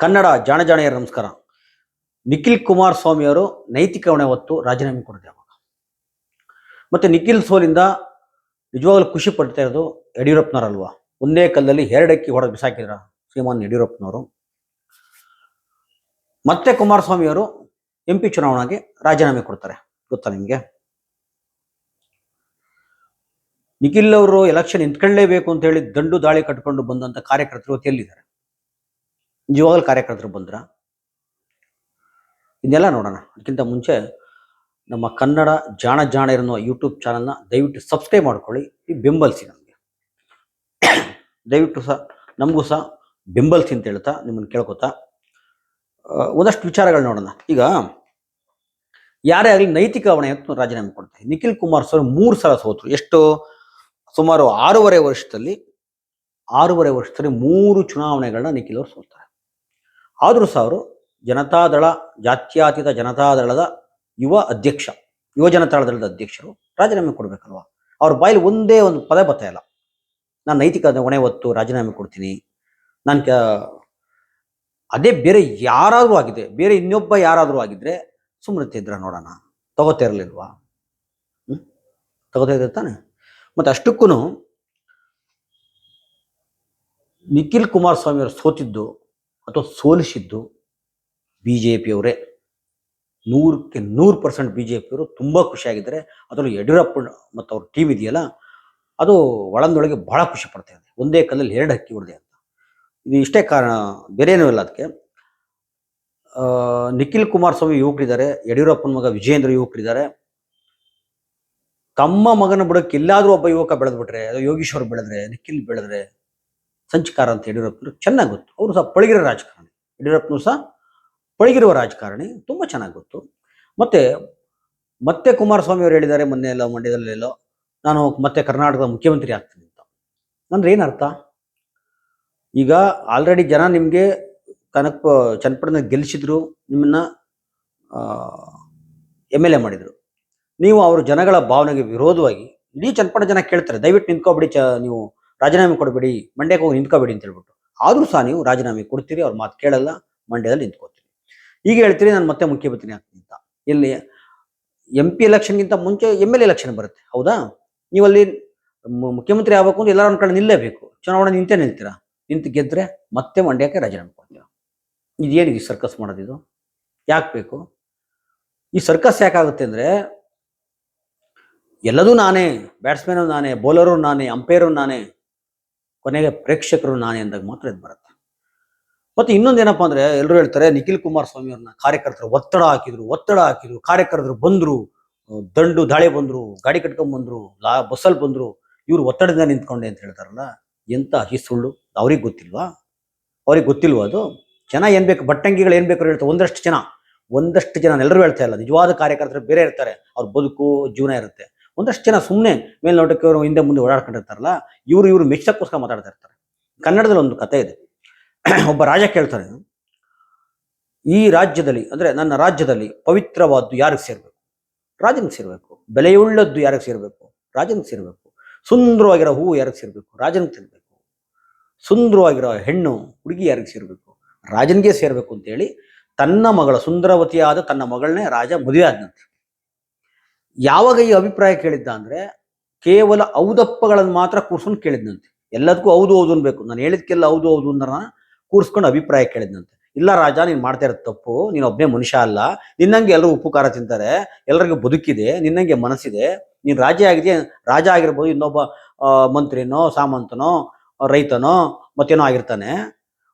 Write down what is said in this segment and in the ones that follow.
ಕನ್ನಡ ಜಾಣ ಜಾಣೆಯರ ನಮಸ್ಕಾರ. ನಿಖಿಲ್ ಕುಮಾರಸ್ವಾಮಿ ಅವರು ನೈತಿಕ ಹೊಣೆ ಹೊತ್ತು ರಾಜೀನಾಮೆ ಕೊಡಿದೆ ಅವಾಗ ಮತ್ತೆ ನಿಖಿಲ್ ಸೋಲಿಂದ ನಿಜವಾಗ್ಲೂ ಖುಷಿ ಪಡ್ತಾ ಇರೋದು ಯಡಿಯೂರಪ್ಪನವರಲ್ವಾ? ಒಂದೇ ಕಲ್ಲಲ್ಲಿ ಎರಡಕ್ಕಿ ಹೊಡೆದು ಬಿಸಾಕಿದ್ರ ಶ್ರೀಮಾನ್ ಯಡಿಯೂರಪ್ಪನವರು. ಮತ್ತೆ ಕುಮಾರಸ್ವಾಮಿ ಅವರು ಎಂ ಪಿ ಚುನಾವಣೆಗೆ ರಾಜೀನಾಮೆ ಕೊಡ್ತಾರೆ. ಗೊತ್ತಾ ನಿಮಗೆ? ನಿಖಿಲ್ ಅವರು ಎಲೆಕ್ಷನ್ ನಿಂತ್ಕೊಳ್ಳೇಬೇಕು ಅಂತ ಹೇಳಿ ದಂಡು ದಾಳಿ ಕಟ್ಕೊಂಡು ಬಂದಂತ ಕಾರ್ಯಕರ್ತರು ಎಲ್ಲಿದ್ದಾರೆ ನಿಜವಾಗ್ಲೂ ಕಾರ್ಯಕರ್ತರು ಬಂದ್ರ? ಇದನ್ನೆಲ್ಲ ನೋಡೋಣ. ಅದಕ್ಕಿಂತ ಮುಂಚೆ ನಮ್ಮ ಕನ್ನಡ ಜಾಣ ಜಾಣ ಇರೋ ಯೂಟ್ಯೂಬ್ ಚಾನಲ್ನ ದಯವಿಟ್ಟು ಸಬ್ಸ್ಕ್ರೈಬ್ ಮಾಡ್ಕೊಳ್ಳಿ. ಬೆಂಬಲಿಸಿ ನಮಗೆ. ದಯವಿಟ್ಟು ಸಹ ನಮಗೂ ಸಹ ಬೆಂಬಲಿಸಿ ಅಂತ ಹೇಳ್ತಾ ನಿಮ್ಮನ್ನು ಕೇಳ್ಕೊತಾ ಒಂದಷ್ಟು ವಿಚಾರಗಳು ನೋಡೋಣ. ಈಗ ಯಾರೇ ಆಗಲಿ ನೈತಿಕ ಹೊಣೆ ಅಂತ ರಾಜೀನಾಮೆ ಕೊಡ್ತಾರೆ. ನಿಖಿಲ್ ಕುಮಾರಸ್ವಾಮಿ ಮೂರು ಸಲ ಸೋತರು. ಎಷ್ಟು? ಸುಮಾರು ಆರೂವರೆ ವರ್ಷದಲ್ಲಿ ಆರೂವರೆ ವರ್ಷದಲ್ಲಿ ಮೂರು ಚುನಾವಣೆಗಳನ್ನ ನಿಖಿಲ್ ಅವರು ಸೋಲ್ತಾರೆ ಆದರೂ ಸಹ ಅವರು ಜನತಾದಳ, ಜಾತ್ಯತೀತ ಜನತಾದಳದ ಯುವ ಅಧ್ಯಕ್ಷ, ಯುವ ಜನತಾದಳದ ಅಧ್ಯಕ್ಷರು ರಾಜೀನಾಮೆ ಕೊಡಬೇಕಲ್ವಾ? ಅವ್ರ ಬಾಯಲ್ಲಿ ಒಂದೇ ಒಂದು ಪದ ಬರ್ತಾ ಇಲ್ಲ. ನಾನು ನೈತಿಕ ಹೊಣೆ ಹೊತ್ತು ರಾಜೀನಾಮೆ ಕೊಡ್ತೀನಿ. ನಾನು ಕ, ಅದೇ ಬೇರೆ ಯಾರಾದರೂ ಆಗಿದೆ, ಬೇರೆ ಇನ್ನೊಬ್ಬ ಯಾರಾದರೂ ಆಗಿದ್ರೆ ಸುಮ್ಮನೆ ನೋಡೋಣ. ತಗೋತಾ ಇರಲಿಲ್ವಾ? ಹ್ಮ್? ತಗೋತಾ ಇದ್ರೆ ತಾನೆ? ಮತ್ತು ಅಷ್ಟಕ್ಕೂ ನಿಖಿಲ್ ಕುಮಾರಸ್ವಾಮಿ ಅವರು ಸೋತಿದ್ದು ಅಥವಾ ಸೋಲಿಸಿದ್ದು ಬಿ ಜೆ ಪಿಯವರೇ ನೂರಕ್ಕೆ ನೂರು ಪರ್ಸೆಂಟ್ ಬಿ ಜೆ ಪಿಯವರು ತುಂಬ ಖುಷಿಯಾಗಿದ್ದಾರೆ. ಅದರಲ್ಲೂ ಯಡಿಯೂರಪ್ಪ ಮತ್ತು ಅವ್ರ ಟೀಮ್ ಇದೆಯಲ್ಲ, ಅದು ಒಳಂದೊಳಗೆ ಭಾಳ ಖುಷಿ ಪಡ್ತಾ ಒಂದೇ ಕಲ್ಲಲ್ಲಿ ಎರಡು ಹಕ್ಕಿ ಹೊಡೆದೆ ಅಂತ. ಇದು ಇಷ್ಟೇ ಕಾರಣ, ಬೇರೆ ಏನೂ ಇಲ್ಲ ಅದಕ್ಕೆ. ನಿಖಿಲ್ ಕುಮಾರಸ್ವಾಮಿ ಯುವಕರಿದ್ದಾರೆ, ಯಡಿಯೂರಪ್ಪನ ಮಗ ವಿಜೇಂದ್ರ ಯುವಕರಿದ್ದಾರೆ. ತಮ್ಮ ಮಗನ ಬುಡಕ್ಕೆ ಎಲ್ಲಾದರೂ ಒಬ್ಬ ಯುವಕ ಬೆಳೆದ್ಬಿಟ್ರೆ, ಅದು ಯೋಗೀಶ್ವರ್ ಬೆಳೆದ್ರೆ, ನಿಖಿಲ್ ಬೆಳೆದ್ರೆ ಸಂಚಕಾರ ಅಂತ ಯಡಿಯೂರಪ್ಪನವ್ರು ಚೆನ್ನಾಗಿ ಗೊತ್ತು. ಅವರು ಸಹ ಪಳಗಿರೋ ರಾಜಕಾರಣಿ. ಯಡಿಯೂರಪ್ಪನು ಸಹ ಪಳಗಿರುವ ರಾಜಕಾರಣಿ. ತುಂಬ ಚೆನ್ನಾಗಿ ಗೊತ್ತು. ಮತ್ತೆ ಮತ್ತೆ ಕುಮಾರಸ್ವಾಮಿ ಅವರು ಹೇಳಿದ್ದಾರೆ, ಮೊನ್ನೆ ಎಲ್ಲ ಮಂಡ್ಯದಲ್ಲೆಲ್ಲೋ ನಾನು ಮತ್ತೆ ಕರ್ನಾಟಕದ ಮುಖ್ಯಮಂತ್ರಿ ಆಗ್ತೀನಿ ಅಂತ. ಅಂದ್ರೆ ಏನರ್ಥ? ಈಗ ಆಲ್ರೆಡಿ ಜನ ನಿಮಗೆ ಕನಕ ಚನ್ನಪಟ್ಟಣ ಗೆಲ್ಲಿಸಿದ್ರು ನಿಮ್ಮನ್ನ ಎಂ ಎಲ್ ಎ ಮಾಡಿದ್ರು. ನೀವು ಅವರು ಜನಗಳ ಭಾವನೆಗೆ ವಿರೋಧವಾಗಿ, ಇಡೀ ಚನ್ನಪಟ್ಟಣ ಜನ ಕೇಳ್ತಾರೆ. ದಯವಿಟ್ಟು ನಿಂತ್ಕೋಬಿಡಿ ಚ, ನೀವು ರಾಜೀನಾಮೆ ಕೊಡಬೇಡಿ, ಮಂಡ್ಯಕ್ಕೆ ಹೋಗಿ ನಿಂತ್ಕೋಬೇಡಿ ಅಂತ ಹೇಳ್ಬಿಟ್ಟು. ಆದರೂ ಸಹ ನೀವು ರಾಜೀನಾಮೆ ಕೊಡ್ತೀರಿ, ಅವ್ರ ಮಾತು ಕೇಳಲ್ಲ, ಮಂಡ್ಯದಲ್ಲಿ ನಿಂತ್ಕೋತೀರಿ. ಈಗ ಹೇಳ್ತೀರಿ, ನಾನು ಮತ್ತೆ ಮುಖ್ಯಮಂತ್ರಿ ಆಗ್ತೀನಿ ಅಂತ. ಇಲ್ಲಿ ಎಂ ಪಿ ಎಲೆಕ್ಷನ್ಗಿಂತ ಮುಂಚೆ ಎಂ ಎಲ್ ಎಲೆಕ್ಷನ್ ಬರುತ್ತೆ, ಹೌದಾ? ನೀವು ಅಲ್ಲಿ ಮುಖ್ಯಮಂತ್ರಿ ಆಗ್ಬೇಕು ಅಂದ್ರೆ ಎಲ್ಲರೂ ಒಂದು ಕಡೆ ನಿಲ್ಲೇಬೇಕು. ಚುನಾವಣೆ ನಿಂತೆ ನಿಲ್ತೀರಾ? ನಿಂತು ಗೆದ್ರೆ ಮತ್ತೆ ಮಂಡ್ಯಕ್ಕೆ ರಾಜೀನಾಮೆ ಕೊಡ್ತೀರಾ? ಈ ಸರ್ಕಸ್ ಮಾಡೋದಿದು ಯಾಕೆ ಬೇಕು? ಈ ಸರ್ಕಸ್ ಯಾಕಾಗುತ್ತೆ ಅಂದ್ರೆ, ಎಲ್ಲದೂ ನಾನೇ ಬ್ಯಾಟ್ಸ್ಮನ್ ನಾನೇ ಬೌಲರು ನಾನೇ ಅಂಪೈರು ನಾನೇ ಕೊನೆಗೆ ಪ್ರೇಕ್ಷಕರು ನಾನೇ ಅಂದಾಗ ಮಾತ್ರ ಇದು ಬರುತ್ತೆ. ಮತ್ತೆ ಇನ್ನೊಂದೇನಪ್ಪ ಅಂದ್ರೆ ಎಲ್ಲರೂ ಹೇಳ್ತಾರೆ, ನಿಖಿಲ್ ಕುಮಾರಸ್ವಾಮಿ ಅವ್ರನ್ನ ಕಾರ್ಯಕರ್ತರು ಒತ್ತಡ ಹಾಕಿದ್ರು ಒತ್ತಡ ಹಾಕಿದ್ರು, ಕಾರ್ಯಕರ್ತರು ಬಂದ್ರು ದಂಡು ದಾಳಿ ಬಂದ್ರು, ಗಾಡಿ ಕಟ್ಕೊಂಡ್ ಬಂದ್ರು, ಲಾ ಬಸ್ಸಲ್ಲಿ ಬಂದ್ರು, ಇವ್ರು ಒತ್ತಡದಿಂದ ನಿಂತ್ಕೊಂಡೆ ಅಂತ ಹೇಳ್ತಾರಲ್ಲ, ಎಂತ ಹಿ ಸುಳ್ಳು ಅವ್ರಿಗೆ ಗೊತ್ತಿಲ್ವಾ? ಅವ್ರಿಗೆ ಗೊತ್ತಿಲ್ವಾ ಅದು? ಜನ ಏನ್ ಬೇಕು, ಬಟ್ಟಂಗಿಗಳು ಏನ್ ಬೇಕು ಹೇಳ್ತಾರೆ, ಒಂದಷ್ಟು ಜನ ಒಂದಷ್ಟು ಜನ, ಎಲ್ಲರೂ ಹೇಳ್ತಾ ಇಲ್ಲ, ನಿಜವಾದ ಕಾರ್ಯಕರ್ತರು ಬೇರೆ ಇರ್ತಾರೆ, ಅವ್ರ ಬದುಕು ಜೀವನ ಇರುತ್ತೆ. ಒಂದಷ್ಟು ಜನ ಸುಮ್ಮನೆ ಮೇಲ್ನೋಟಕ್ಕೆ ಅವರು ಹಿಂದೆ ಮುಂದೆ ಓಡಾಡ್ಕೊಂಡಿರ್ತಾರಲ್ಲ, ಇವರು ಇವರು ಮೆಚ್ಚಕ್ಕೋಸ್ಕರ ಮಾತಾಡ್ತಾ ಇರ್ತಾರೆ. ಕನ್ನಡದಲ್ಲಿ ಒಂದು ಕತೆ ಇದೆ. ಒಬ್ಬ ರಾಜ ಕೇಳ್ತಾರೆ, ಈ ರಾಜ್ಯದಲ್ಲಿ, ಅಂದರೆ ನನ್ನ ರಾಜ್ಯದಲ್ಲಿ ಪವಿತ್ರವಾದ್ದು ಯಾರಿಗೆ ಸೇರಬೇಕು? ರಾಜನಿಗೆ ಸೇರಬೇಕು. ಬೆಲೆಯುಳ್ಳದ್ದು ಯಾರಿಗೆ ಸೇರಬೇಕು? ರಾಜನಿಗೆ ಸೇರಬೇಕು. ಸುಂದರವಾಗಿರೋ ಹೂವು ಯಾರಿಗೆ ಸೇರಬೇಕು? ರಾಜನಿಗೆ ಸೇರಬೇಕು. ಸುಂದರವಾಗಿರೋ ಹೆಣ್ಣು, ಹುಡುಗಿ ಯಾರಿಗೆ ಸೇರಬೇಕು? ರಾಜನಿಗೆ ಸೇರಬೇಕು ಅಂತೇಳಿ ತನ್ನ ಮಗಳ ಸುಂದರವತಿಯಾದ ತನ್ನ ಮಗಳನ್ನೇ ರಾಜ ಮದುವೆ ಆದ್ನಂತೆ. ಯಾವಾಗ ಈ ಅಭಿಪ್ರಾಯ ಕೇಳಿದ್ದ ಅಂದ್ರೆ ಕೇವಲ ಔದಪ್ಪಗಳನ್ನು ಮಾತ್ರ ಕೂರ್ಸ್ಕೊಂಡು ಕೇಳಿದ್ನಂತೆ. ಎಲ್ಲದಕ್ಕೂ ಹೌದು ಹೌದು ಅನ್ಬೇಕು. ನಾನು ಹೇಳಿದ್ಕೆಲ್ಲ ಹೌದು ಹೌದು ಅಂದ್ರ ಕೂರ್ಸ್ಕೊಂಡು ಅಭಿಪ್ರಾಯ ಕೇಳಿದ್ನಂತೆ. ಇಲ್ಲ ರಾಜ, ನೀನ್ ಮಾಡ್ತಾ ಇರೋದು ತಪ್ಪು. ನೀನು ಒಬ್ಬನೇ ಮನುಷ್ಯ ಅಲ್ಲ. ನಿನ್ನಂಗೆ ಎಲ್ಲರೂ ಉಪಕಾರ ತಿಂತಾರೆ. ಎಲ್ಲರಿಗೂ ಬದುಕಿದೆ. ನಿನ್ನಂಗೆ ಮನಸ್ಸಿದೆ. ನೀನ್ ರಾಜ ಆಗಿದೆ ರಾಜ ಆಗಿರ್ಬೋದು ಇನ್ನೊಬ್ಬ ಮಂತ್ರಿನೋ, ಸಾಮಂತನೋ, ರೈತನೋ, ಮತ್ತೇನೋ ಆಗಿರ್ತಾನೆ.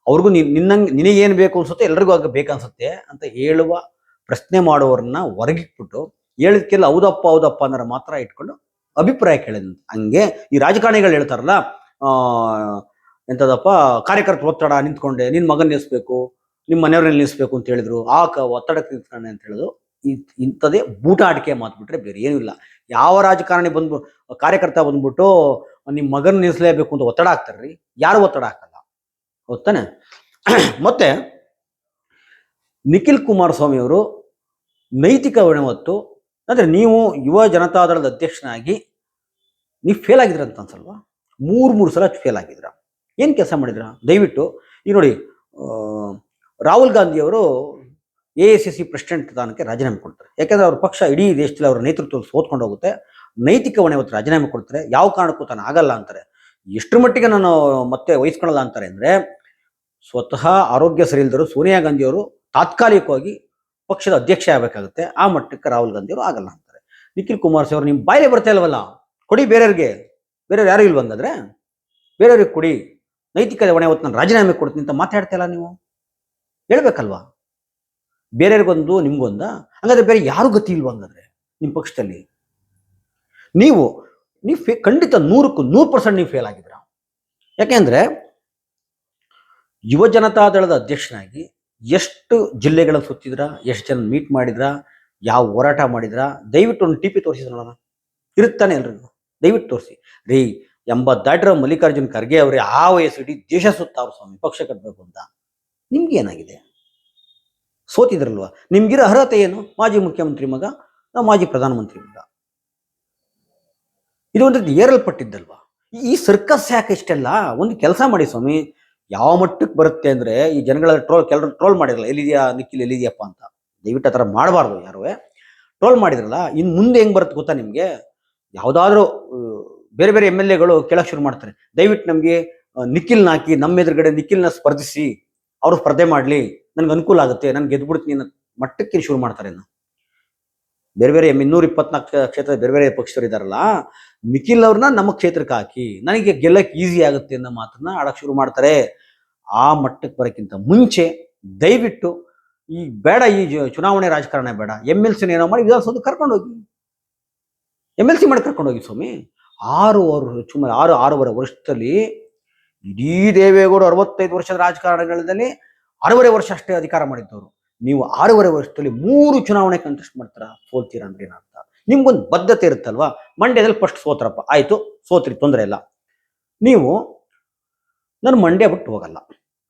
ಅವ್ರಿಗೂ ನಿನ್, ನಿನ್ನಂಗೆ, ನಿನಗೇನು ಬೇಕು ಅನ್ಸುತ್ತೆ ಎಲ್ರಿಗೂ ಆಗ ಬೇಕನ್ಸುತ್ತೆ ಅಂತ ಹೇಳುವ ಪ್ರಶ್ನೆ ಮಾಡುವವ್ರನ್ನ ಹೊರಗಿಟ್ಬಿಟ್ಟು ಹೇಳಿದ್ಕೆಲ್ಲ ಹೌದಪ್ಪ ಹೌದಪ್ಪ ಅನ್ನೋರ ಮಾತ್ರ ಇಟ್ಕೊಂಡು ಅಭಿಪ್ರಾಯ ಕೇಳಿದ ಹಂಗೆ ಈ ರಾಜಕಾರಣಿಗಳು ಹೇಳ್ತಾರಲ್ಲ ಎಂತದಪ್ಪ, ಕಾರ್ಯಕರ್ತ ಒತ್ತಡ, ನಿಂತ್ಕೊಂಡೆ ನಿನ್ನ ಮಗನ ನಿಲ್ಲಿಸ್ಬೇಕು ನಿಮ್ಮ ಮನೆಯವ್ರನ್ನ ನಿಲ್ಲಿಸ್ಬೇಕು ಅಂತ ಹೇಳಿದ್ರು, ಆ ಕ ಒತ್ತಡಕ್ಕೆ ನಿಂತ್ಕೊಂಡೆ ಅಂತ ಹೇಳಿದ್ರು ಇಂಥದೇ ಬೂಟಾಟಿಕೆ ಮಾತು ಬಿಟ್ರೆ ಬೇರೆ ಏನೂ ಇಲ್ಲ. ಯಾವ ರಾಜಕಾರಣಿ ಬಂದ್ಬು, ಕಾರ್ಯಕರ್ತ ಬಂದ್ಬಿಟ್ಟು ನಿಮ್ಮ ಮಗನ ನಿಲ್ಲಿಸಲೇಬೇಕು ಅಂತ ಒತ್ತಡ ಹಾಕ್ತಾರ್ರಿ? ಯಾರು ಒತ್ತಡ ಹಾಕಲ್ಲ? ಗೊತ್ತಾನೆ? ಮತ್ತೆ ನಿಖಿಲ್ ಕುಮಾರಸ್ವಾಮಿ ಅವರು ನೈತಿಕ ಹೊಣೆ ಹೊತ್ತು ಅಂದ್ರೆ ನೀವು ಯುವ ಜನತಾದಳದ ಅಧ್ಯಕ್ಷನಾಗಿ ನೀವು ಫೇಲ್ ಆಗಿದ್ರ ಅಂತ ಅನ್ಸಲ್ವಾ? ಮೂರು ಮೂರು ಸಲ ಫೇಲ್ ಆಗಿದ್ರ. ಏನು ಕೆಲಸ ಮಾಡಿದ್ರ? ದಯವಿಟ್ಟು ಈ ನೋಡಿ ರಾಹುಲ್ ಗಾಂಧಿಯವರು A S C C president ಸ್ಥಾನಕ್ಕೆ ರಾಜೀನಾಮೆ ಕೊಡ್ತಾರೆ. ಯಾಕಂದ್ರೆ ಅವ್ರ ಪಕ್ಷ ಇಡೀ ದೇಶದಲ್ಲಿ ಅವರ ನೇತೃತ್ವ ಸೋತ್ಕೊಂಡು ಹೋಗುತ್ತೆ. ನೈತಿಕ ಹೊಣೆ ಇವತ್ತು ರಾಜೀನಾಮೆ ಕೊಡ್ತಾರೆ. ಯಾವ ಕಾರಣಕ್ಕೂ ತಾನು ಆಗಲ್ಲ ಅಂತಾರೆ. ಎಷ್ಟು ಮಟ್ಟಿಗೆ ನಾನು ಮತ್ತೆ ವಹಿಸ್ಕೊಳ್ಳಲ್ಲ ಅಂತಾರೆ ಅಂದರೆ ಸ್ವತಃ ಆರೋಗ್ಯ ಸರಿ ಇಲ್ದರು ಸೋನಿಯಾ ಗಾಂಧಿ ಅವರು ತಾತ್ಕಾಲಿಕವಾಗಿ ಪಕ್ಷದ ಅಧ್ಯಕ್ಷ ಆಗಬೇಕಾಗುತ್ತೆ. ಆ ಮಟ್ಟಕ್ಕೆ ರಾಹುಲ್ ಗಾಂಧಿ ಅವರು ಆಗಲ್ಲ ಅಂತಾರೆ. ನಿಖಿಲ್ ಕುಮಾರಸ್ವಾಮಿ ಅವರು ನಿಮ್ಮ ಬಾಯಿಲೆ ಬರ್ತಾ ಇಲ್ವಲ್ಲ? ಕೊಡಿ ಬೇರೆಯವ್ರಿಗೆ. ಬೇರೆಯವ್ರು ಯಾರು ಇಲ್ಲಿ ಬಂದಾದ್ರೆ ಬೇರೆಯವ್ರಿಗೆ ಕೊಡಿ. ನೈತಿಕ ಹೊಣೆ ಹೊತ್ತು ನಾನು ರಾಜೀನಾಮೆ ಕೊಡ್ತೀನಿ ಅಂತ ಮಾತಾಡ್ತಾ ಇಲ್ಲ ನೀವು. ಹೇಳ್ಬೇಕಲ್ವಾ? ಬೇರೆಯವ್ರಿಗೊಂದು, ನಿಮ್ಗೊಂದ? ಹಂಗಾದ್ರೆ ಬೇರೆ ಯಾರು ಗತಿ ಇಲ್ವಾ ಹಂಗಾದ್ರೆ ನಿಮ್ಮ ಪಕ್ಷದಲ್ಲಿ? ನೀವು ನೀವು ಫೇ, ಖಂಡಿತ ನೂರಕ್ಕೂ ನೂರು ಪರ್ಸೆಂಟ್ ನೀವು ಫೇಲ್ ಆಗಿದ್ರ ಯಾಕೆಂದ್ರೆ ಯುವ ಜನತಾ ದಳದ ಅಧ್ಯಕ್ಷನಾಗಿ ಎಷ್ಟು ಜಿಲ್ಲೆಗಳನ್ನು ಸುತ್ತಿದ್ರ, ಎಷ್ಟು ಜನ ಮೀಟ್ ಮಾಡಿದ್ರ, ಯಾವ ಹೋರಾಟ ಮಾಡಿದ್ರ, ದಯವಿಟ್ಟು ಒಂದು ಟಿ ಪಿ ನೋಡೋಣ ಇರುತ್ತಾನೆ ಎಲ್ರಿಗೂ. ದಯವಿಟ್ಟು ತೋರಿಸಿ. ರೀ ಎಂಬತ್ತಾಟರ ಮಲ್ಲಿಕಾರ್ಜುನ್ ಖರ್ಗೆ ಅವರೇ ಆ ವಯಸ್ಸು ಇಡೀ ದೇಶ ಸುತ್ತಾವ್ರು ಸ್ವಾಮಿ, ಪಕ್ಷ ಕಟ್ಟಬೇಕು ಅಂತ. ನಿಮ್ಗೆ ಏನಾಗಿದೆ? ಸೋತಿದ್ರಲ್ವಾ? ನಿಮ್ಗಿರೋ ಅರ್ಹತೆ ಏನು? ಮಾಜಿ ಮುಖ್ಯಮಂತ್ರಿ ಮಗ ನಾವು ಮಾಜಿ ಪ್ರಧಾನಮಂತ್ರಿ ಮಗ. ಇದು ಒಂದು ಏರಲ್ಪಟ್ಟಿದ್ದಲ್ವಾ? ಈ ಸರ್ಕಸ್ ಯಾಕೆ ಇಷ್ಟೆಲ್ಲ? ಒಂದು ಕೆಲಸ ಮಾಡಿ ಸ್ವಾಮಿ. ಯಾವ ಮಟ್ಟಕ್ಕೆ ಬರುತ್ತೆ ಅಂದ್ರೆ ಈ ಜನಗಳ ಟ್ರೋಲ್ ಕೆಲವರು ಟ್ರೋಲ್ ಮಾಡಿರಲ್ಲ ಎಲ್ಲಿದೆಯಾ ನಿಖಿಲ್ ಎಲ್ಲಿದೆಯಪ್ಪ ಅಂತ. ದಯವಿಟ್ಟು ಆ ಥರ ಮಾಡಬಾರ್ದು ಯಾರು ಟ್ರೋಲ್ ಮಾಡಿದ್ರಲ್ಲ ಇನ್ನು ಮುಂದೆ ಹೆಂಗ್ ಬರುತ್ತೆ ಗೊತ್ತಾ ನಿಮಗೆ? ಯಾವುದಾದ್ರೂ ಬೇರೆ ಬೇರೆ ಎಂ ಎಲ್ ಎಗಳು ಕೇಳಕ್ಕೆ ಶುರು ಮಾಡ್ತಾರೆ. ದಯವಿಟ್ಟು ನಮಗೆ ನಿಖಿಲ್ನ ಹಾಕಿ, ನಮ್ಮ ಎದುರುಗಡೆ ನಿಖಿಲ್ನ ಸ್ಪರ್ಧಿಸಿ, ಅವರು ಸ್ಪರ್ಧೆ ಮಾಡಲಿ. ನನಗೆ ಅನುಕೂಲ ಆಗುತ್ತೆ ನಾನು ಗೆದ್ಬಿಡ್ತೀನಿ ಅನ್ನೋ ಮಟ್ಟಕ್ಕೆ ಶುರು ಮಾಡ್ತಾರೆ ಇನ್ನು. ಬೇರೆ ಬೇರೆ ಇನ್ನೂರ ಇಪ್ಪತ್ನಾಲ್ಕು ಕ್ಷೇತ್ರದ ಬೇರೆ ಬೇರೆ ಪಕ್ಷದವರು ಇದಾರಲ್ಲ ನಿಖಿಲ್ ಅವ್ರನ್ನ ನಮ್ಮ ಕ್ಷೇತ್ರಕ್ಕೆ ಹಾಕಿ ನನಗೆ ಗೆಲ್ಲಕ್ಕೆ ಈಸಿ ಆಗುತ್ತೆ ಅನ್ನೋ ಮಾತನ್ನ ಆಡಕ್ ಶುರು ಮಾಡ್ತಾರೆ. ಆ ಮಟ್ಟಕ್ಕೆ ಬರೋಕ್ಕಿಂತ ಮುಂಚೆ ದಯವಿಟ್ಟು ಈ ಬೇಡ ಈ ಚುನಾವಣೆ ರಾಜಕಾರಣ ಬೇಡ. ಎಂ ಎಲ್ ಸಿನ ಏನೋ ಮಾಡಿ ವಿಧಾನಸೌಧ ಕರ್ಕೊಂಡು ಹೋಗಿ ಎಂ ಎಲ್ ಸಿ ಮಾಡಿ ಕರ್ಕೊಂಡು ಹೋಗಿ ಸ್ವಾಮಿ. ಆರು ಅವರು ಸುಮಾರು ಆರು ಆರೂವರೆ ವರ್ಷದಲ್ಲಿ ಇಡೀ ದೇವೇಗೌಡ ಅರವತ್ತೈದು ವರ್ಷದ ರಾಜಕಾರಣಗಳಲ್ಲಿ ಆರೂವರೆ ವರ್ಷ ಅಷ್ಟೇ ಅಧಿಕಾರ ಮಾಡಿದ್ದವರು. ನೀವು ಆರೂವರೆ ವರ್ಷದಲ್ಲಿ ಮೂರು ಚುನಾವಣೆ ಕಂಟೆಸ್ಟ್ ಮಾಡ್ತಾರ? ಸೋಲ್ತೀರಾ ಅಂದ್ರೆ ಏನರ್ಥ ನಿಮ್ಗೊಂದು ಬದ್ಧತೆ ಇರುತ್ತಲ್ವಾ? ಮಂಡ್ಯದಲ್ಲಿ ಫಸ್ಟ್ ಸೋತ್ರಪ್ಪ. ಆಯ್ತು, ಸೋತ್ರಿ, ತೊಂದರೆ ಇಲ್ಲ. ನೀವು ನಾನು ಮಂಡ್ಯ ಬಿಟ್ಟು ಹೋಗಲ್ಲ.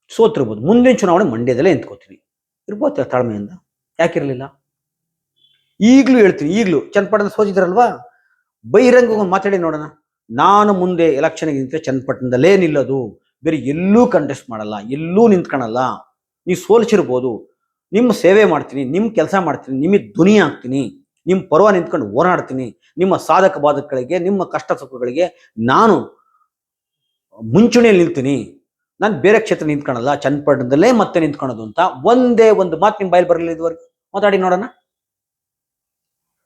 ಸೋತಿರ್ಬೋದು ಮುಂದಿನ ಚುನಾವಣೆ ಮಂಡ್ಯದಲ್ಲೇ ನಿಂತ್ಕೋತೀನಿ. ಇರ್ಬೋದು ತಾಳ್ಮೆಯಿಂದ. ಯಾಕಿರಲಿಲ್ಲ? ಈಗಲೂ ಹೇಳ್ತೀನಿ, ಈಗಲೂ. ಚನ್ನಪಟ್ಟಣ ಸೋತಿದ್ರಲ್ವಾ? ಬಹಿರಂಗ ಮಾತಾಡಿ ನೋಡೋಣ. ನಾನು ಮುಂದೆ ಎಲೆಕ್ಷನ್ಗೆ ನಿಂತರೆ ಚನ್ನಪಟ್ಟಣದಲ್ಲೇ ನಿಲ್ಲೋದು. ಬೇರೆ ಎಲ್ಲೂ ಕಂಟೆಸ್ಟ್ ಮಾಡಲ್ಲ, ಎಲ್ಲೂ ನಿಂತ್ಕೊಳಲ್ಲ ನೀವು ಸೋಲಿಸಿರ್ಬೋದು. ನಿಮ್ಮ ಸೇವೆ ಮಾಡ್ತೀನಿ, ನಿಮ್ಮ ಕೆಲಸ ಮಾಡ್ತೀನಿ ನಿಮಗೆ ಧ್ವನಿ ಆಗ್ತೀನಿ ನಿಮ್ಮ ಪರ್ವ ನಿಂತ್ಕೊಂಡು ಹೋರಾಡ್ತೀನಿ. ನಿಮ್ಮ ಸಾಧಕ ಬಾಧಕಗಳಿಗೆ, ನಿಮ್ಮ ಕಷ್ಟ ಸುಖಗಳಿಗೆ ನಾನು ಮುಂಚೂಣಿಯಲ್ಲಿ ನಿಲ್ತೀನಿ. ನಾನು ಬೇರೆ ಕ್ಷೇತ್ರ ನಿಂತ್ಕೊಳಲ್ಲ, ಚನ್ನಪಟ್ಟಣದಲ್ಲೇ ಮತ್ತೆ ನಿಂತ್ಕೊಳೋದು ಅಂತ ಒಂದೇ ಒಂದು ಮಾತು ನಿಮ್ಮ ಬಾಯಲ್ಲಿ ಬರಲಿಲ್ಲ ಇದುವರೆಗೂ. ಮಾತಾಡಿ ನೋಡೋಣ.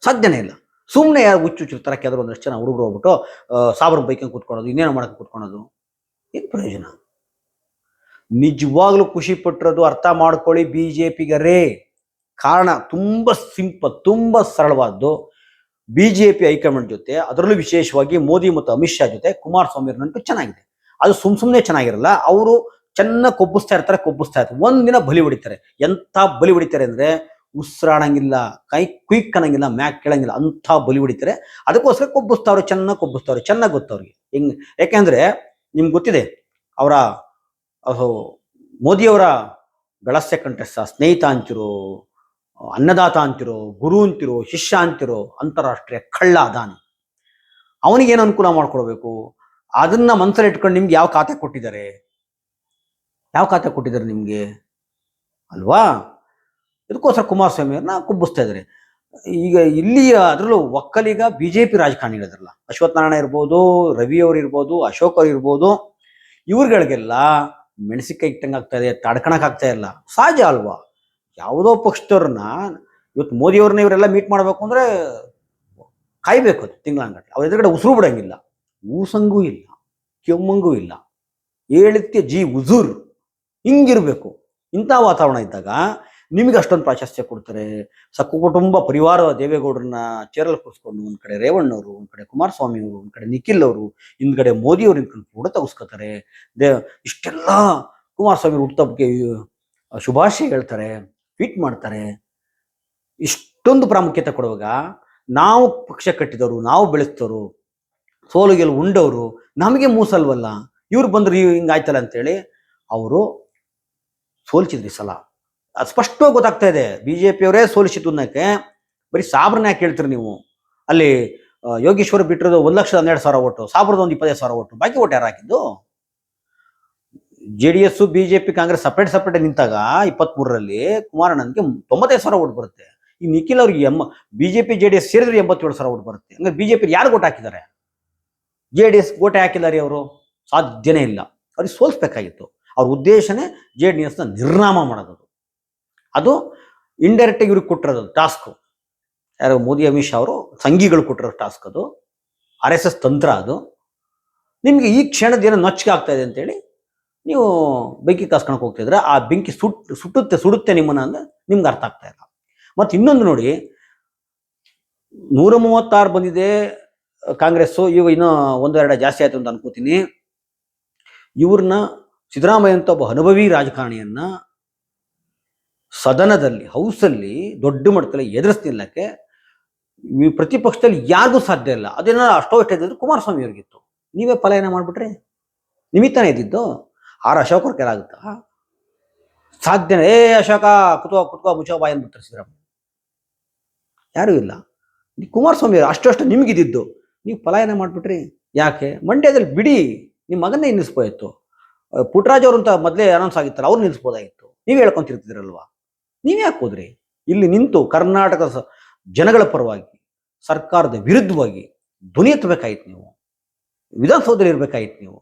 ಸಾಧ್ಯನೇ ಇಲ್ಲ. ಸುಮ್ಮನೆ ಯಾರು ಹುಚ್ಚು ಹುಚ್ಚು ತರ ಕೆದ್ರು ಒಂದಷ್ಟು ಜನ ಹುಡುಗರು ಹೋಗ್ಬಿಟ್ಟು ಸಾವಿರ ಬೈಕಂಗೆ ಕೂತ್ಕೊಳ್ಳೋದು, ಇನ್ನೇನು ಮಾಡಕ್ಕೆ ಕೂತ್ಕೊಳ್ಳೋದು. ಏನು ಪ್ರಯೋಜನ? ನಿಜವಾಗ್ಲೂ ಖುಷಿ ಪಟ್ಟಿರೋದು ಅರ್ಥ ಮಾಡ್ಕೊಳ್ಳಿ ಬಿ ಜೆ ಪಿಗರೇ ಕಾರಣ ತುಂಬ ಸಿಂಪಲ್, ತುಂಬ ಸರಳವಾದ್ದು. B J P high command ಜೊತೆ, ಅದರಲ್ಲೂ ವಿಶೇಷವಾಗಿ ಮೋದಿ ಮತ್ತು ಅಮಿತ್ ಶಾ ಜೊತೆ ಕುಮಾರಸ್ವಾಮಿ ನಂಟು ಚೆನ್ನಾಗಿದೆ. ಅದು ಸುಮ್ ಸುಮ್ಮನೆ ಚೆನ್ನಾಗಿರಲ್ಲ, ಅವರು ಚೆನ್ನಾಗಿ ಕೊಬ್ಬಿಸ್ತಾ ಇರ್ತಾರೆ ಕೊಬ್ಬಿಸ್ತಾ ಇರ್ತಾರೆ. ಒಂದಿನ ಬಲಿ ಹೊಡಿತಾರೆ. ಎಂಥ ಬಲಿ ಹೊಡಿತಾರೆ ಅಂದರೆ ಉಸಿರಾಡಂಗಿಲ್ಲ, ಕೈ ಕ್ವಿಕ್ ಅನ್ನಂಗಿಲ್ಲ ಮ್ಯಾಕ್ ಕೇಳಂಗಿಲ್ಲ, ಅಂಥ ಬಲಿ ಹೊಡಿತಾರೆ. ಅದಕ್ಕೋಸ್ಕರ ಕೊಬ್ಬಿಸ್ತಾವ್ರೆ, ಚೆನ್ನಾಗಿ ಕೊಬ್ಬಿಸ್ತಾವ್ರೆ, ಚೆನ್ನಾಗಿ ಗೊತ್ತವ್ರಿಗೆ. ಹಿಂಗೆ, ಯಾಕೆಂದರೆ ನಿಮ್ಗೆ ಗೊತ್ತಿದೆ, ಅವರ ಮೋದಿಯವರ ಗಳಸ್ಯ ಕಂಠಸ್ಥ ಸ್ನೇಹಿತ ಅಂತಿರೋ ಅನ್ನದಾತ ಅಂತಿರೋ, ಗುರು ಅಂತಿರೋ, ಶಿಷ್ಯ ಅಂತಿರೋ ಅಂತಾರಾಷ್ಟ್ರೀಯ ಕಳ್ಳ ಅದಾನಿ. ಅವನಿಗೇನು ಅನುಕೂಲ ಮಾಡ್ಕೊಡ್ಬೇಕು? ಅದನ್ನ ಮನಸ್ಸಲ್ಲಿ ಇಟ್ಕೊಂಡು ನಿಮ್ಗೆ ಯಾವ ಖಾತೆ ಕೊಟ್ಟಿದ್ದಾರೆ? ಯಾವ ಖಾತೆ ಕೊಟ್ಟಿದ್ದಾರೆ ನಿಮಗೆ? ಅಲ್ವಾ? ಇದಕ್ಕೋಸ್ಕರ ಕುಮಾರಸ್ವಾಮಿ ಅವ್ರನ್ನ ಕುಬ್ಬಿಸ್ತಾ ಇದ್ದಾರೆ. ಈಗ ಇಲ್ಲಿ ಅದರಲ್ಲೂ ಒಕ್ಕಲಿಗ ಬಿಜೆಪಿ ರಾಜಕಾರಣಿಗಳಿದ್ರಲ್ಲ ಅಶ್ವಥ್ ನಾರಾಯಣ ಇರ್ಬೋದು, ರವಿ ಅವ್ರು ಇರ್ಬೋದು, ಅಶೋಕ್ ಅವ್ರು ಇರ್ಬೋದು, ಇವ್ರುಗಳಿಗೆಲ್ಲ ಮೆಣಸಿಕಾಯಿ ಇಟ್ಟಂಗೆ ಆಗ್ತಾ ಇದೆ, ತಡ್ಕಣಕ್ ಇಲ್ಲ. ಸಹಜ ಅಲ್ವಾ? ಯಾವುದೋ ಪಕ್ಷದವ್ರನ್ನ ಇವತ್ತು ಮೋದಿಯವ್ರನ್ನ ಇವರೆಲ್ಲ ಮೀಟ್ ಮಾಡಬೇಕು ಅಂದ್ರೆ ಕಾಯ್ಬೇಕು ಅದು ತಿಂಗಳಂಗಟ್ಟೆ ಅವ್ರ ಎದುರುಗಡೆ ಉಸಿರು ಬಿಡೋಂಗಿಲ್ಲ. ಊಸಂಗೂ ಇಲ್ಲ, ಕೆಮ್ಮಂಗೂ ಇಲ್ಲ. ಹೇಳಿದ್ಕೆ ಜಿ ಉಜುರ್ ಹಿಂಗಿರಬೇಕು. ಇಂಥ ವಾತಾವರಣ ಇದ್ದಾಗ ನಿಮಗೆ ಅಷ್ಟೊಂದು ಪ್ರಾಶಸ್ತ್ಯ ಕೊಡ್ತಾರೆ. ಸಕ್ಕು ಕುಟುಂಬ ಪರಿವಾರ ದೇವೇಗೌಡರನ್ನ ಚೇರಲ್ಲಿ ಕೂರಿಸ್ಕೊಂಡು ಒಂದು ಕಡೆ ರೇವಣ್ಣವರು, ಒಂದು ಕಡೆ ಕುಮಾರಸ್ವಾಮಿ ಅವರು ಒಂದು ಕಡೆ ನಿಖಿಲ್ ಅವರು ಹಿಂದ್ಗಡೆ ಮೋದಿ ಅವರು ನಿಂತ್ಕೊಂಡು ಕೂಡ ತಗಸ್ಕೋತಾರೆ. ದೇ ಇಷ್ಟೆಲ್ಲ ಕುಮಾರಸ್ವಾಮಿ ಹುಟ್ಟಬ್ಗೆ ಶುಭಾಶಯ ಹೇಳ್ತಾರೆ. ಟ್ವೀಟ್ ಮಾಡ್ತಾರೆ. ಇಷ್ಟೊಂದು ಪ್ರಾಮುಖ್ಯತೆ ಕೊಡುವಾಗ ನಾವು ಪಕ್ಷ ಕಟ್ಟಿದವರು, ನಾವು ಬೆಳೆಸ್ತವರು ಸೋಲು ಗೆಲು ಉಂಡವರು ನಮಗೆ ಮೂಸಲ್ವಲ್ಲ? ಇವ್ರು ಬಂದರು ಇವ್ ಹಿಂಗಾಯ್ತಲ್ಲ ಅಂತೇಳಿ ಅವರು ಸೋಲ್ಸಿದ್ರಿ ಸಲ. ಅದು ಸ್ಪಷ್ಟವಾಗಿ ಗೊತ್ತಾಗ್ತಾ ಇದೆ. ಬಿ ಜೆ ಪಿಯವರೇ ಸೋಲಿಸಿದ್ದು ಅನ್ನಕ್ಕೆ ಬರೀ ಸಾಬ್ರನ್ನ ಯಾಕೆ ಹೇಳ್ತೀರಿ ನೀವು? ಅಲ್ಲಿ ಯೋಗೇಶ್ವರ ಬಿಟ್ಟಿರೋದು ಒಂದು ಲಕ್ಷದ ಹನ್ನೆರಡು ಸಾವಿರ ಓಟು ಸಾಬ್ರದ ಒಂದು ಇಪ್ಪತ್ತೈದು ಸಾವಿರ ಓಟು, ಬಾಕಿ ಓಟ್ ಯಾರು ಹಾಕಿದ್ದು? J D S BJP Congress separate separate ನಿಂತಾಗ ಇಪ್ಪತ್ತ್ ಮೂರರಲ್ಲಿ ಕುಮಾರಣ್ಣನ್ಗೆ ತೊಂಬತ್ತೈದು ಸಾವಿರ ಓಟ್ ಬರುತ್ತೆ. ಈ ನಿಖಿಲ್ ಅವ್ರಿಗೆ ಎಮ್ಮ ಬಿಜೆಪಿ ಜೆ ಡಿ ಎಸ್ ಸೇರಿದ್ರೆ ಎಂಬತ್ತೇಳು ಸಾವಿರ ಓಟ್ ಬರುತ್ತೆ. ಹಂಗಾರೆ ಬಿಜೆಪಿ ಯಾರು ಓಟ್ ಹಾಕಿದ್ದಾರೆ? ಜೆ ಡಿ ಎಸ್ ಓಟೆ ಹಾಕಿದ್ದಾರೆ ಅವರು ಸಾಧ್ಯನೇ ಇಲ್ಲ. ಅವ್ರಿಗೆ ಸೋಲ್ಸ್ಬೇಕಾಗಿತ್ತು. ಅವ್ರ ಉದ್ದೇಶನೇ ಜೆ ಡಿ ಎಸ್ನ ನಿರ್ನಾಮ ಮಾಡೋದು ಅದು. ಇಂಡೈರೆಕ್ಟ್ ಇವ್ರಿಗೆ ಕೊಟ್ಟಿರೋದು ಟಾಸ್ಕ್ ಯಾರು ಮೋದಿ, ಅಮಿತ್ ಶಾ ಅವರು ಸಂಘಿಗಳು ಕೊಟ್ಟಿರೋ ಟಾಸ್ಕ್ ಅದು. ಆರ್ ಎಸ್ ಎಸ್ ತಂತ್ರ ಅದು. ನಿಮಗೆ ಈ ಕ್ಷಣದ ಏನೋ ನೊಚ್ಚಿಗೆ ಆಗ್ತಾ ಇದೆ ಅಂತೇಳಿ ನೀವು ಬೆಂಕಿ ಕಾಸ್ಕೊಳಕ್ಕೆ ಹೋಗ್ತಿದ್ರೆ ಆ ಬೆಂಕಿ ಸುಟ್, ಸುಟ್ಟುತ್ತೆ, ಸುಡುತ್ತೆ ನಿಮ್ಮನ್ನ ಅಂದ್ರೆ ನಿಮ್ಗೆ ಅರ್ಥ ಆಗ್ತಾ ಇಲ್ಲ. ಮತ್ತು ಇನ್ನೊಂದು ನೋಡಿ, ನೂರ ಮೂವತ್ತಾರು ಬಂದಿದೆ ಕಾಂಗ್ರೆಸ್ಸು, ಈಗ ಇನ್ನೂ ಒಂದೆರಡು ಜಾಸ್ತಿ ಆಯ್ತು ಅಂತ ಅನ್ಕೋತೀನಿ. ಇವ್ರನ್ನ ಸಿದ್ದರಾಮಯ್ಯ ಅಂತ ಒಬ್ಬ ಅನುಭವಿ ರಾಜಕಾರಣಿಯನ್ನ ಸದನದಲ್ಲಿ, ಹೌಸಲ್ಲಿ, ದೊಡ್ಡ ಮಟ್ಟದಲ್ಲಿ ಎದುರಿಸ್ ನಿಲ್ಲಕ್ಕೆ ಈ ಪ್ರತಿಪಕ್ಷದಲ್ಲಿ ಯಾರಿಗೂ ಸಾಧ್ಯ ಇಲ್ಲ. ಅದೇನೋ ಅಷ್ಟೋ ಇಷ್ಟ ಇದ್ದಿದ್ದು ಕುಮಾರಸ್ವಾಮಿ ಅವ್ರಿಗಿತ್ತು. ನೀವೇ ಪಲಾಯನ ಮಾಡ್ಬಿಟ್ರಿ? ನಿಮಿತ್ತನೇ ಇದ್ದಿದ್ದು? ಆರ್ ಅಶೋಕರು ಕೇಳಾಗುತ್ತಾ ಸಾಧ್ಯ ಸಾಧ್ಯನೇ ಏ ಅಶೋಕ ಕುತ್ಕೋ ಕುತ್ಕೋ ಮುಚ್ಚೋ ಬಾಯಿ ಅಂದ್ಬಿಟ್ರೆ ಸಿದ್ದರಾಮಯ್ಯ. ಯಾರೂ ಇಲ್ಲ. ನೀವು ಕುಮಾರಸ್ವಾಮಿ ಸ್ವಾಮಿ ಅಷ್ಟು ಅಷ್ಟು ನಿಮಗಿದ್ದು ನೀವು ಪಲಾಯನ ಮಾಡಿಬಿಟ್ರಿ. ಯಾಕೆ? ಮಂಡ್ಯದಲ್ಲಿ ಬಿಡಿ. ನಿಮ್ಮ ಮಗನ್ನೇ ನಿಲ್ಲಿಸ್ಬೋದಿತ್ತು ಪುಟ್ರಾಜ್ ಪುಟ್ಟರಾಜ್ ಅವರು ಅಂತ ಮೊದಲೇ ಅನೌನ್ಸ್ ಆಗಿತ್ತಲ್ಲ ಅವ್ರು ನಿಲ್ಲಿಸ್ಬೋದಾಗಿತ್ತು. ನೀವು ಹೇಳ್ಕೊಂತಿರ್ತಿದ್ರಲ್ವಾ? ನೀವು ಯಾಕೆ ಹೋದ್ರಿ? ಇಲ್ಲಿ ನಿಂತು ಕರ್ನಾಟಕ ಜನಗಳ ಪರವಾಗಿ ಸರ್ಕಾರದ ವಿರುದ್ಧವಾಗಿ ಧ್ವನಿ ಎತ್ತಬೇಕಾಯ್ತು ನೀವು. ವಿಧಾನಸೌಧದಲ್ಲಿ ಇರಬೇಕಾಯ್ತು ನೀವು.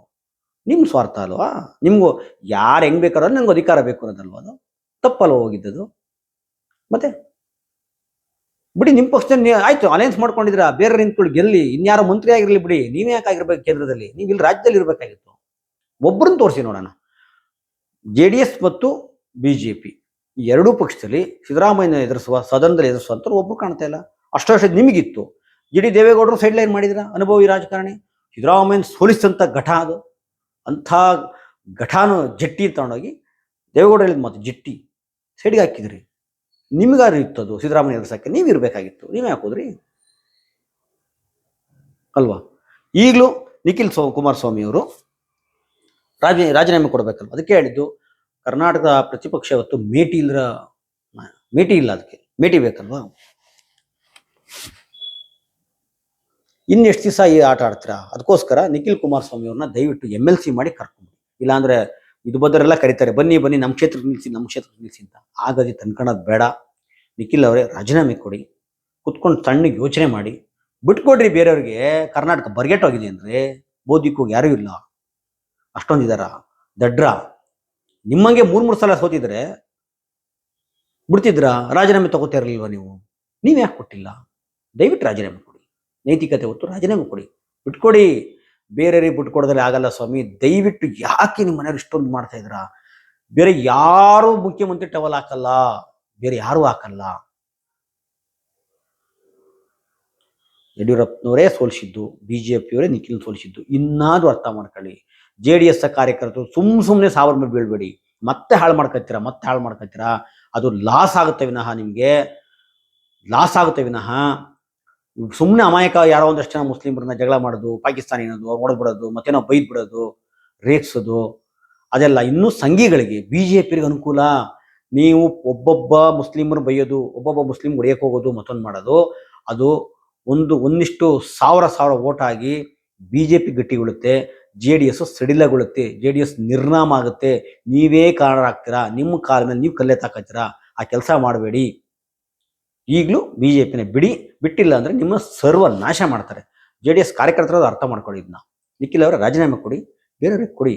ನಿಮ್ಮ ಸ್ವಾರ್ಥ ಅಲ್ವಾ? ನಿಮ್ಗೂ ಯಾರು ಹೆಂಗ್ ಬೇಕಾದ್ರೆ ನಂಗೆ ಅಧಿಕಾರ ಬೇಕು ಅನ್ನೋದಲ್ವಾ ಅದು? ತಪ್ಪಲ್ವ ಹೋಗಿದ್ದದು? ಮತ್ತೆ? ಬಿಡಿ ನಿಮ್ಮ ಪಕ್ಷ ಆಯ್ತು ಅಲಯನ್ಸ್ ಮಾಡ್ಕೊಂಡಿದ್ರ ಬೇರೆ ನಿಂತ್ಕೊಳ್ಳಿ, ಗೆಲ್ಲಿ, ಇನ್ಯಾರೋ ಮಂತ್ರಿ ಆಗಿರ್ಲಿ ಬಿಡಿ, ನೀವೇ ಯಾಕೆ ಆಗಿರ್ಬೇಕು ಕೇಂದ್ರದಲ್ಲಿ? ನೀವು ಇಲ್ಲಿ ರಾಜ್ಯದಲ್ಲಿ ಇರಬೇಕಾಗಿತ್ತು. ಒಬ್ಬರನ್ನ ತೋರಿಸಿ ನೋಡೋಣ. ಜೆ ಡಿ ಎಸ್ ಮತ್ತು ಬಿ ಜೆ ಪಿ ಎರಡೂ ಪಕ್ಷದಲ್ಲಿ ಸಿದ್ದರಾಮಯ್ಯನ ಎದುರಿಸುವ, ಸದನದಲ್ಲಿ ಎದುರಿಸುವಂಥವ್ರು ಒಬ್ಬರು ಕಾಣ್ತಾ ಇಲ್ಲ. ಅಷ್ಟಷ್ಟು ನಿಮಗಿತ್ತು. ಜಿ ಡಿ ದೇವೇಗೌಡರು ಸೈಡ್ ಲೈನ್ ಮಾಡಿದ್ರ, ಅನುಭವಿ ರಾಜಕಾರಣಿ? ಸಿದ್ದರಾಮಯ್ಯನ ಸೋಲಿಸಿದಂಥ ಘಟ ಅದು. ಅಂಥ ಘಟಾನು ಜಟ್ಟಿ ತಗೊಂಡೋಗಿ ದೇವೇಗೌಡ ಹೇಳಿದ ಮಾತು ಜಟ್ಟಿ. ಸೈಡ್ಗೆ ಹಾಕಿದ್ರಿ. ನಿಮ್ಗಾರು ಇತ್ತು ಅದು ಸಿದ್ದರಾಮಯ್ಯ ಎದುರಿಸಕ್ಕೆ ನೀವು ಇರಬೇಕಾಗಿತ್ತು. ನೀವೇ ಹಾಕೋದ್ರಿ ಅಲ್ವಾ? ಈಗಲೂ ನಿಖಿಲ್ ಸೋ ಕುಮಾರಸ್ವಾಮಿ ಅವರು ರಾಜ, ರಾಜೀನಾಮೆ ಕೊಡಬೇಕಲ್ವ? ಅದಕ್ಕೆ ಹೇಳಿದ್ದು, ಕರ್ನಾಟಕದ ಪ್ರತಿಪಕ್ಷ ಇವತ್ತು ಮೇಟಿ ಇಲ್ದ್ರ, ಮೇಟಿ ಇಲ್ಲ ಅದಕ್ಕೆ. ಮೇಟಿ ಬೇಕಲ್ವಾ? ಇನ್ನೆಷ್ಟು ದಿವಸ ಈ ಆಟ ಆಡ್ತೀರಾ? ಅದಕ್ಕೋಸ್ಕರ ನಿಖಿಲ್ ಕುಮಾರಸ್ವಾಮಿ ಅವ್ರನ್ನ ದಯವಿಟ್ಟು ಎಂ ಎಲ್ ಸಿ ಮಾಡಿ ಕರ್ಕೊಂಡು ಇಲ್ಲಾಂದ್ರೆ ಇದು ಬದರೆಲ್ಲ ಕರೀತಾರೆ, ಬನ್ನಿ ಬನ್ನಿ ನಮ್ಮ ಕ್ಷೇತ್ರಕ್ಕೆ ನಿಲ್ಲಿಸಿ ನಮ್ಮ ಕ್ಷೇತ್ರ ನಿಲ್ಲಿಸಿ ಅಂತ. ಹಾಗಾಗಿ ತನ್ಕೊಳ್ಳೋದು ಬೇಡ. ನಿಖಿಲ್ ಅವರೇ ರಾಜೀನಾಮೆ ಕೊಡಿ. ಕುತ್ಕೊಂಡು ತಣ್ಣಗೆ ಯೋಚನೆ ಮಾಡಿ. ಬಿಟ್ಕೊಡ್ರಿ ಬೇರೆಯವ್ರಿಗೆ. ಕರ್ನಾಟಕ ಬರ್ಗೆಟ್ಟೋಗಿದೆ ಅಂದ್ರೆ ಬೋಧಿಕೋಗಿ ಯಾರೂ ಇಲ್ಲ. ಅಷ್ಟೊಂದಿದಾರ ದಡ್ರ. ನಿಮ್ಮಂಗೆ ಮೂರ್ ಮೂರು ಸಲ ಸೋತಿದ್ರೆ ಬಿಡ್ತಿದ್ರ ರಾಜೀನಾಮೆ ತಗೋತಾ ಇರಲಿಲ್ವ ನೀವು? ನೀವ್ ಯಾಕೆ ಕೊಟ್ಟಿಲ್ಲ? ದಯವಿಟ್ಟು ರಾಜೀನಾಮೆ ನೈತಿಕತೆ ಹೊತ್ತು ರಾಜೀನಾಮೆ ಕೊಡಿ. ಬಿಟ್ಕೊಡಿ. ಬೇರೆಯವ್ರಿಗೆ ಬಿಟ್ಕೊಡೋದ್ರೆ ಆಗಲ್ಲ ಸ್ವಾಮಿ. ದಯವಿಟ್ಟು ಯಾಕೆ ನಿಮ್ಮ ಮನೆಯವ್ರು ಇಷ್ಟೊಂದು ಮಾಡ್ತಾ ಇದ್ರ ಬೇರೆ ಯಾರು ಮುಖ್ಯಮಂತ್ರಿ ಟವಲ್ ಹಾಕಲ್ಲ. ಬೇರೆ ಯಾರು ಹಾಕಲ್ಲ. ಯಡಿಯೂರಪ್ಪನವರೇ ಸೋಲಿಸಿದ್ದು, ಬಿಜೆಪಿಯವರೇ ನಿಖಿಲ್ ಸೋಲಿಸಿದ್ದು. ಇನ್ನಾದ್ರೂ ಅರ್ಥ ಮಾಡ್ಕೊಳ್ಳಿ. ಜೆ ಡಿ ಎಸ್ ಕಾರ್ಯಕರ್ತರು ಸುಮ್ ಸುಮ್ಮನೆ ಸಾವಿರ ಮೇಲೆ ಬೀಳ್ಬೇಡಿ. ಮತ್ತೆ ಹಾಳು ಮಾಡ್ಕೊತೀರಾ? ಮತ್ತೆ ಹಾಳು ಮಾಡ್ಕೊತೀರಾ? ಅದು ಲಾಸ್ ಆಗುತ್ತೆ ವಿನಃ ನಿಮಗೆ. ಲಾಸ್ ಆಗುತ್ತೆ ವಿನಃ. ಸುಮ್ಮನೆ ಅಮಾಯಕ ಯಾರೋ ಒಂದಷ್ಟು ಜನ ಮುಸ್ಲಿಮರನ್ನ ಜಗಳ ಮಾಡೋದು, ಪಾಕಿಸ್ತಾನ ಅನ್ನೋದು ಹೊಡೆದು ಬಿಡೋದು ಮತ್ತೇನೋ ಬೈದ್ ಬಿಡೋದು ಅದೆಲ್ಲ ಇನ್ನೂ ಸಂಘಿಗಳಿಗೆ ಬಿ ಜೆ ಪಿರಿಗೆ ಅನುಕೂಲ. ನೀವು ಒಬ್ಬೊಬ್ಬ ಮುಸ್ಲಿಮರು ಬೈಯೋದು, ಒಬ್ಬೊಬ್ಬ ಮುಸ್ಲಿಂ ಹೊಡೆಯಕ್ಕೆ ಹೋಗೋದು ಮತ್ತೊಂದು ಮಾಡೋದು, ಅದು ಒಂದು, ಒಂದಿಷ್ಟು ಸಾವಿರ ಸಾವಿರ ಓಟ್ ಆಗಿ ಬಿ ಜೆ ಪಿ ಗಟ್ಟಿಗೊಳ್ಳುತ್ತೆ ಜೆ ಡಿ ಎಸ್ ಸಡಿಲಗೊಳ್ಳುತ್ತೆ ಜೆ ಡಿ ಎಸ್ ನಿರ್ನಾಮ ಆಗುತ್ತೆ. ನೀವೇ ಕಾರಣರಾಗ್ತೀರಾ, ನಿಮ್ಮ ಕಾಲ ಮೇಲೆ ನೀವು ಕಲ್ಲೆ ತಾಕತ್ತೀರಾ, ಆ ಕೆಲಸ ಮಾಡಬೇಡಿ. ಈಗಲೂ ಬಿ ಜೆ ಪಿನ ಬಿಡಿ, ಬಿಟ್ಟಿಲ್ಲ ಅಂದರೆ ನಿಮ್ಮ ಸರ್ವ ನಾಶ ಮಾಡ್ತಾರೆ. ಜೆ ಡಿ ಎಸ್ ಕಾರ್ಯಕರ್ತರು ಅದು ಅರ್ಥ ಮಾಡ್ಕೊಳ್ಳಿ ಇದನ್ನ ನಿಖಿಲ್ ಅವರ ರಾಜೀನಾಮೆ ಕೊಡಿ, ಬೇರೆಯವ್ರಿಗೆ ಕೊಡಿ,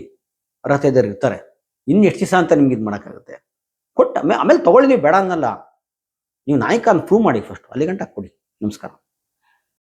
ಅರ್ಹತೆ ಇರ್ತಾರೆ. ಇನ್ನು ಎಷ್ಟು ದಿವಸ ಅಂತ ನಿಮ್ಗೆ ಇದು ಮಾಡೋಕ್ಕಾಗುತ್ತೆ? ಕೊಟ್ಟ ಆಮೇಲೆ ಆಮೇಲೆ ತೊಗೊಳ್ಳಿ ನೀವು ಬೇಡ ಅನ್ನಲ್ಲ. ನೀವು ನಾಯಕ ಅಂತ ಪ್ರೂವ್ ಮಾಡಿ ಫಸ್ಟ್ ಅಲ್ಲಿಗಂಟ ಕೊಡಿ. ನಮಸ್ಕಾರ.